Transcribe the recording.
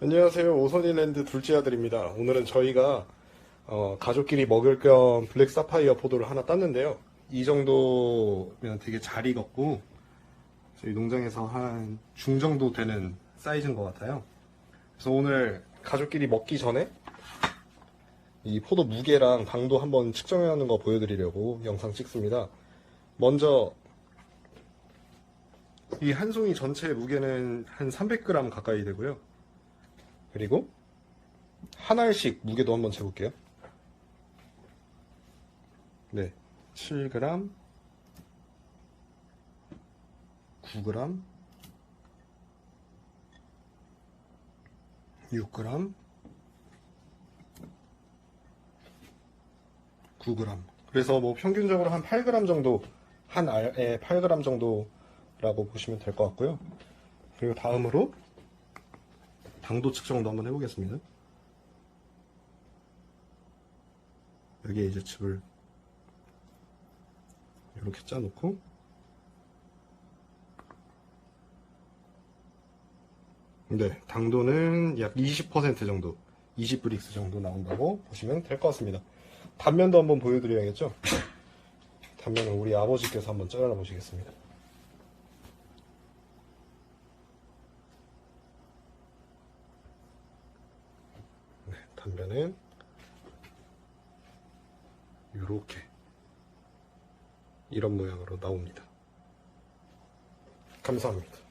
안녕하세요. 오선일랜드 둘째 아들입니다. 오늘은 저희가 어, 가족끼리 먹을 겸 블랙 사파이어 포도를 하나 땄는데요. 이 정도면 되게 잘 익었고 저희 농장에서 한 중 정도 되는 사이즈인 것 같아요. 그래서 오늘 가족끼리 먹기 전에 이 포도 무게랑 당도 한번 측정하는 거 보여드리려고 영상 찍습니다. 먼저 이 한 송이 전체 무게는 한 300g 가까이 되고요. 그리고 한 알씩 무게도 한번 재볼게요. 네, 7g, 9g, 6g, 9g. 그래서 뭐 평균적으로 한 8g 정도, 한 알에 8g 정도라고 보시면 될 것 같고요. 그리고 다음으로 당도 측정도 한번 해보겠습니다. 여기에 이제 칩을 이렇게 짜놓고 네, 당도는 약 20% 정도, 20브릭스 정도 나온다고 보시면 될 것 같습니다. 단면도 한번 보여드려야겠죠? 단면은 우리 아버지께서 한번 잘라 보시겠습니다. 네, 단면은 이렇게 이런 모양으로 나옵니다. 감사합니다.